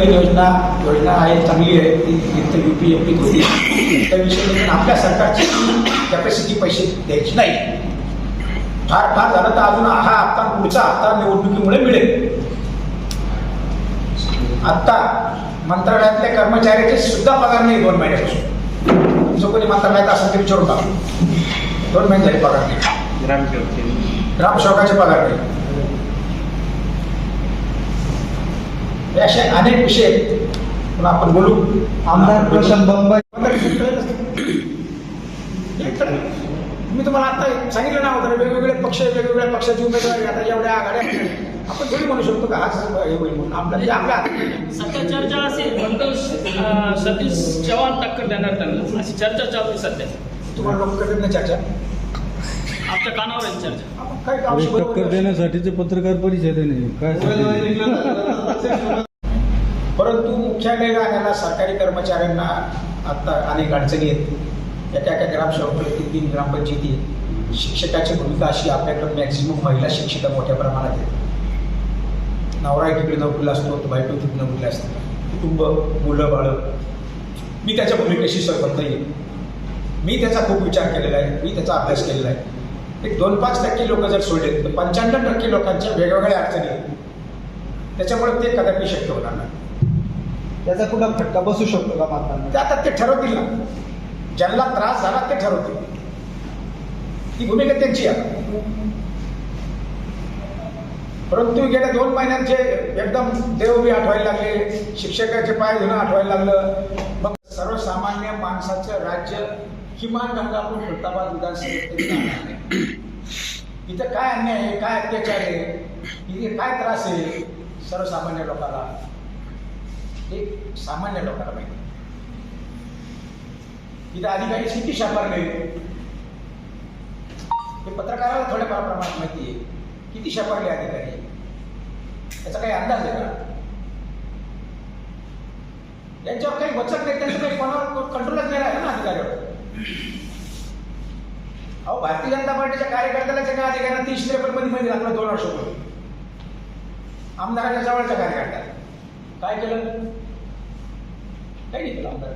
काही योजना योजना आहे चांगली आहे ती एक तर यू पी एफ पी होती त्या विषयी आपल्या सरकारची कॅपॅसिटी पैसे द्यायची नाही. फार फार झालं तर अजून हा हप्ता पुढचा हप्ता निवडणुकीमुळे मिळेल. आत्ता मंत्रालयातल्या कर्मचाऱ्याचे सुद्धा पगार नाही दोन महिन्यापासून. जो कोणी मंत्रालयात असेल ते विचारून टाकू दोन महिने झाले पगार नाही. ग्रामसेवकाचे पगार नाही. हे असे अनेक विषय आहेत. पण आपण बोलू. आमदार प्रशांत बंबाई. मी तुम्हाला आता सांगितलं ना होतं वेगवेगळे पक्ष वेगवेगळ्या पक्षाचे उमेदवार आता एवढ्या आघाड्या आपण थोडी म्हणू शकतो का? हाच हे होईल म्हणून. आपल्या आपल्या. सध्या चर्चा असेल फक्त सतीश चव्हाण टक्कर देणार त्यांना. अशी चर्चा चालू आहे सध्या. तुम्हाला लोक करत नाही चर्चा? आमच्या कानावर आहे चर्चा. आपण काय अरे टक्कर देण्यासाठीचे पत्रकार परिषद आहे नाही काय? परंतु मुख्यालय राहण्याला सरकारी कर्मचाऱ्यांना आता अनेक अडचणी आहेत. एका एका ग्रामसेवकाला तीन तीन ग्रामपंचायती आहेत. शिक्षकाची भूमिका अशी आपल्याकडे मॅक्झिमम महिला शिक्षिका मोठ्या प्रमाणात आहेत. नवरा एकीकडे नोकरीला असतो तर बायको तिकडे नोकरीला असते. कुटुंब मुलं बाळं. मी त्याच्या भूमिकेशी सहमत नाही मी त्याचा खूप विचार केलेला आहे. मी त्याचा अभ्यास केलेला आहे. एक दोन पाच टक्के लोक जर सोडले तर पंच्याण्णव टक्के लोकांच्या वेगवेगळ्या अडचणी आहेत. त्याच्यामुळे ते कदापि शक्य होणार नाही. त्याचा कुठला फटका बसू शकतो का मातांना? ते आता ते ठरवतील ना. ज्यांना त्रास झाला ते ठरवतील. ती भूमिका त्यांची आहे. परंतु गेल्या दोन महिन्यात जे एकदम देव बी आठवायला लागले शिक्षकाचे पाय धुणं आठवायला लागलं. मग सर्वसामान्य माणसाचं राज्य किमान आपण खुलताबाद विधानसभेत इथं काय अन्याय आहे काय अत्याचार आहे इथे काय त्रास आहे सर्वसामान्य लोकांना? एक सामान्य लोकांना माहिती इथं अधिकारी किती शापारले. हे पत्रकाराला थोड्याफार प्रमाणात माहिती आहे. किती शापारले अधिकारी? याचा काही अंदाज आहे का? यांच्यावर काही वचक नाही त्यांचं काही अहो भारतीय जनता पार्टीच्या कार्यकर्त्याला एका अधिकाऱ्यांना तीनशे त्रेपन्नमध्ये मध्ये घातलं दोन वर्ष होतं. आमदाराच्या जवळच्या कार्यकर्त्याला. काय केलं? काही नाही केलं आमदार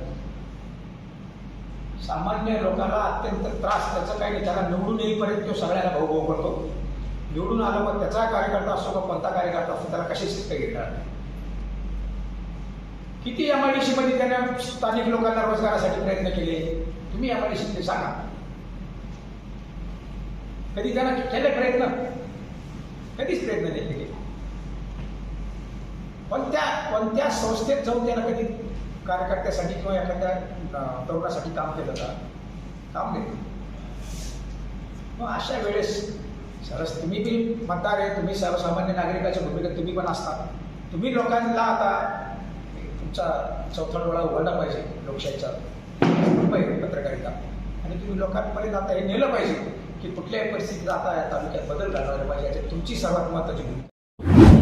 सामान्य लोकांना अत्यंत त्रास त्याचा काही नाही त्याला निवडून येईपर्यंत तो सगळ्याला भाऊ भाऊ करतो. निवडून आला मग त्याचा कार्यकर्ता असतो का कोणता कार्यकर्ता असतो त्याला कशी काही घेणार? किती एम आय डी मध्ये त्यानं स्थानिक लोकांना रोजगारासाठी प्रयत्न केले? तुम्ही एम आय डी सांगा. कधी त्यांना केले प्रयत्न? कधीच प्रयत्न नाही केले. कोणत्या कोणत्या संस्थेत जाऊन त्यांना कधी कार्यकर्त्यासाठी किंवा एखाद्या तरुणासाठी काम केलं का काम नाही मग अशा वेळेस सरस तुम्ही बी मतदार आहे तुम्ही सर्वसामान्य नागरिकाच्या भूमिकेत तुम्ही पण असता. तुम्ही लोकांना आता तुमचा चौथा डोळा उघडला पाहिजे लोकशाहीचा पत्रकारिता. आणि तुम्ही लोकांपर्यंत आता हे नेलं पाहिजे. की कुठल्याही परिस्थितीत आता या तालुक्यात बदल घडवायला पाहिजे याच्यात तुमची सर्वात महत्वाची भूमिका.